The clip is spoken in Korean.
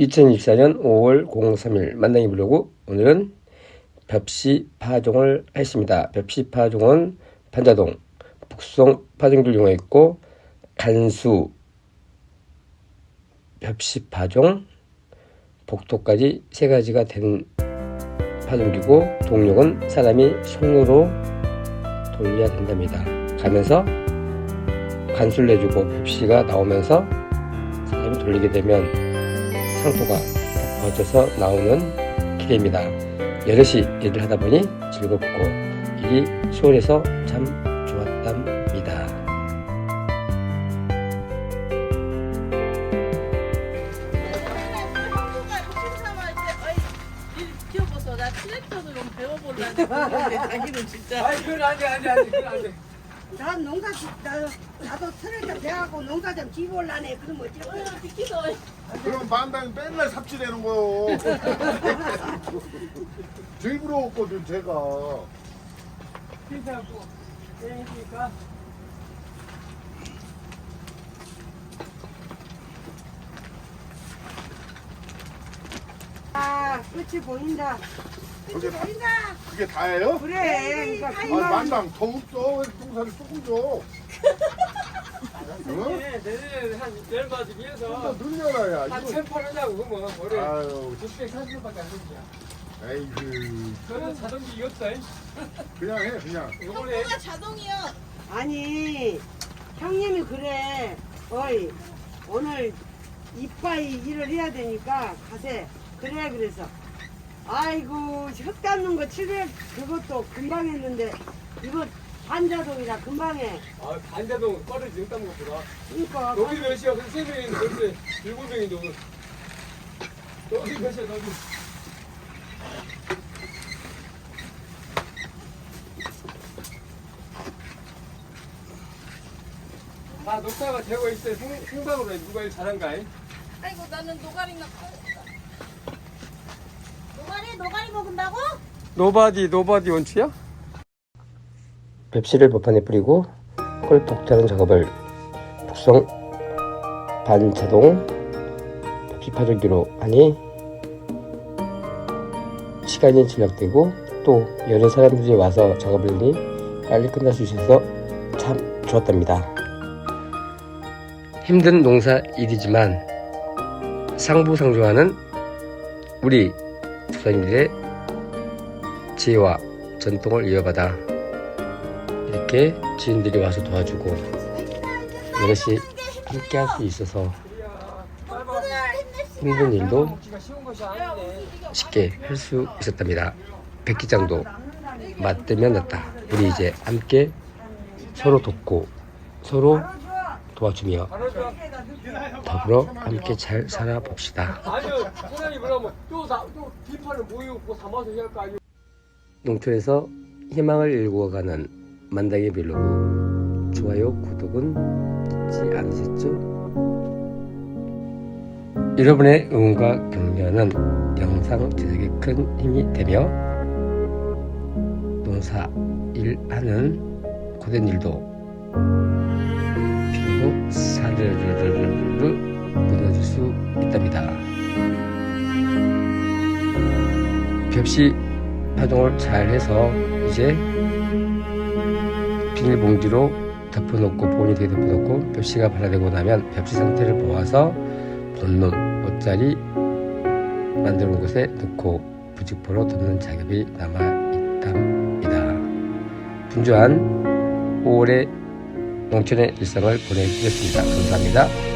2024년 5월 03일 만나기 블로그 오늘은 벽시 파종을 했습니다. 벽시 파종은 판자동, 북송 파종기를 이용했고 간수, 벽시 파종, 복토까지 세 가지가 된 파종기고 동력은 사람이 손으로 돌려야 된답니다. 가면서 간수를 내주고 벽시가 나오면서 사람이 돌리게 되면 상토가 덮어져서 나오는 기계입니다. 여럿이 일을 하다 보니 즐겁고 일이 수월해서 참 좋았답니다. 아니 그건 안돼 안돼 안돼 그건 안돼 난 농사 지- 나, 나도 트랙터 배하고 농사 좀 지볼라네. 그럼 거야? 비키서 그럼 반장이 맨날 삽질하는 거요. 일부러 없거든 제가. 피자고 내니까. 아 끝이 보인다. 끝이 저게 보인다. 그게 다예요? 그래. 그러니까 아 그만 만당 더 없어. 왜 동사를 조금 줘? 응? 네 내년에 한 열마디 좀 위해서 더 늘려놔야. 한 이거. 천팔 하자고 그러면 올해 아유, 640원밖에 안 되냐 에이그 저는 자동기 이었다 그냥 해 그냥. 요번에 형부가 자동이야 아니 형님이 그래 어이 오늘 이빠이 일을 해야 되니까 가세 그래 그래서 아이고 흙 닦는 거 칠해 그것도 금방 했는데 이거 반자동이라 금방 해. 아 반자동 꺼를 지금 딴 것보다. 그러니까. 너희 몇 시야? 그세 명인데 그런데 일곱 명인데 오늘. 너희 몇 시야 너희 다 녹화가 되고 있어요. 생, 생방으로 해. 누가 일 잘한가 이? 아이고 나는 노가리나 노가리 노가리 먹은다고? 노바디 노바디 원추야? 벽시를 법판에 뿌리고 꿀 복자는 작업을 북성 반자동 벽시 파종기로 하니 시간이 절약되고 또 여러 사람들이 와서 작업을 하니 빨리 끝날 수 있어서 참 좋았답니다. 힘든 농사 일이지만 상부상조하는 우리 조상님들의 지혜와 전통을 이어받아 이렇게 지인들이 와서 도와주고 여럿이 함께 할 수 있어서 힘든 일도 쉽게 할 수 있었답니다. 백기장도 맞들면 낫다. 우리 이제 함께 서로 돕고 서로 도와주며 더불어 함께 잘 살아봅시다. 농촌에서 희망을 일구어가는 만당의 블로그 좋아요 구독은 잊지 않으셨죠? 여러분의 응원과 격려는 영상 제작에 큰 힘이 되며 농사 일하는 고된 일도 벽시 파종을 잘 해서 이제 비닐봉지로 덮어놓고 본이 되게 덮어놓고 벽시가 발라되고 나면 벽시 상태를 보아서 본론 옷자리 만들어 놓은 곳에 넣고 부직포로 덮는 작업이 남아 있답니다. 분주한 5월의 농촌의 일상을 보내드렸습니다. 감사합니다.